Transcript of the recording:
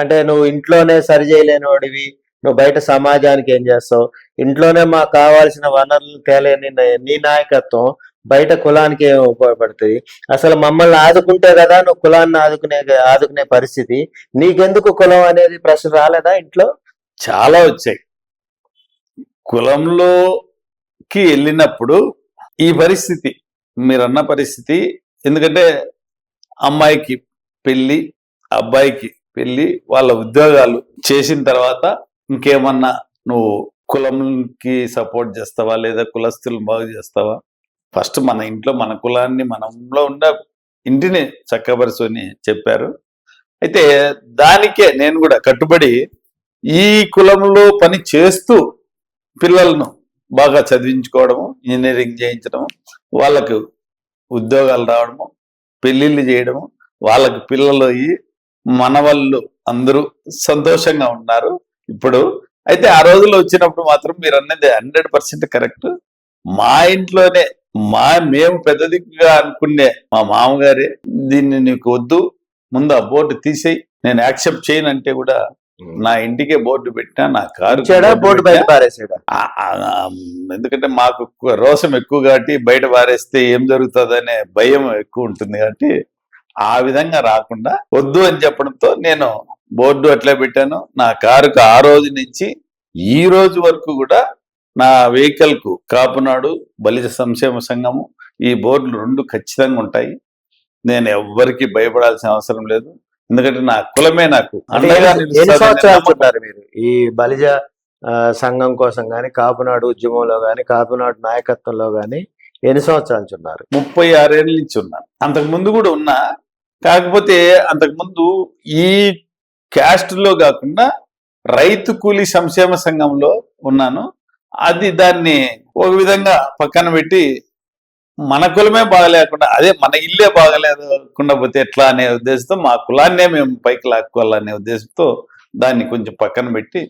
అంటే నువ్వు ఇంట్లోనే సరి చేయలేనివాడివి నువ్వు బయట సమాజానికి ఏం చేస్తావు? ఇంట్లోనే మాకు కావాల్సిన వనరులు తేలేని నీ- నాయకత్వం బయట కులానికి ఏం ఉపయోగపడుతుంది? అసలు మమ్మల్ని ఆదుకుంటే కదా నువ్వు కులాన్ని ఆదుకునే ఆదుకునే పరిస్థితి. నీకెందుకు కులం అనేది ప్రశ్న రాలేదా ఇంట్లో? చాలా వచ్చాయి. కులంలోకి వెళ్ళినప్పుడు ఈ పరిస్థితి మీరన్న పరిస్థితి ఎందుకంటే అమ్మాయికి పెళ్ళి అబ్బాయికి వెళ్ళి వాళ్ళ ఉద్యోగాలు చేసిన తర్వాత ఇంకేమన్నా నువ్వు కులంకి సపోర్ట్ చేస్తావా లేదా కులస్తులు బాగు చేస్తావా? ఫస్ట్ మన ఇంట్లో మన కులాన్ని మనంలో ఉన్న ఇంటిని చక్కబరుచుని చెప్పారు. అయితే దానికే నేను కూడా కట్టుబడి ఈ కులంలో పని చేస్తూ పిల్లలను బాగా చదివించుకోవడము ఇంజనీరింగ్ చేయించడము వాళ్ళకు ఉద్యోగాలు రావడము పెళ్ళిళ్ళు చేయడము వాళ్ళకు పిల్లలు అయ్యి మనవాళ్ళు అందరూ సంతోషంగా ఉన్నారు. ఇప్పుడు అయితే ఆ రోజుల్లో వచ్చినప్పుడు మాత్రం మీరు అన్నది హండ్రెడ్ పర్సెంట్ కరెక్ట్. మా ఇంట్లోనే మా మేము పెద్ద దిక్కుగా అనుకునే మా మామగారే దీన్ని నీకు వద్దు ముందు ఆ బోర్డు తీసేయి నేను యాక్సెప్ట్ చేయను అంటే కూడా నా ఇంటికే బోర్డు పెట్టినా నా కారు బోర్డు బయట పారేసాడా? ఎందుకంటే మాకు రోషం ఎక్కువ కాబట్టి బయట పారేస్తే ఏం జరుగుతుందనే భయం ఎక్కువ ఉంటుంది కాబట్టి ఆ విధంగా రాకుండా వద్దు అని చెప్పడంతో నేను బోర్డు అట్లా పెట్టాను. నా కారుకు ఆ రోజు నుంచి ఈ రోజు వరకు కూడా నా వెహికల్కు కాపునాడు బలిజ సంక్షేమ సంఘము ఈ బోర్డులు రెండు ఖచ్చితంగా ఉంటాయి. నేను ఎవ్వరికి భయపడాల్సిన అవసరం లేదు. ఎందుకంటే నా కులమే నాకు మీరు? ఈ బలిజ సంఘం కోసం గాని కాపునాడు ఉద్యమంలో గాని కాపునాడు నాయకత్వంలో గాని ఎన్ని సంవత్సరాలు ఉన్నారు? ముప్పై ఆరేళ్ళ నుంచి ఉన్నాను అంతకు ముందు కూడా ఉన్నా. కాకపోతే అంతకు ముందు ఈ క్యాస్ట్లో కాకుండా రైతు కూలీ సంక్షేమ సంఘంలో ఉన్నాను. అది దాన్ని ఒక విధంగా పక్కన పెట్టి మన కులమే బాగలేకుండా అదే మన ఇల్లే బాగలేకుండా పోతే ఎట్లా అనే ఉద్దేశంతో మా కులాన్నే మేము పైకి లాక్కోవాలనే ఉద్దేశంతో దాన్ని కొంచెం పక్కన పెట్టి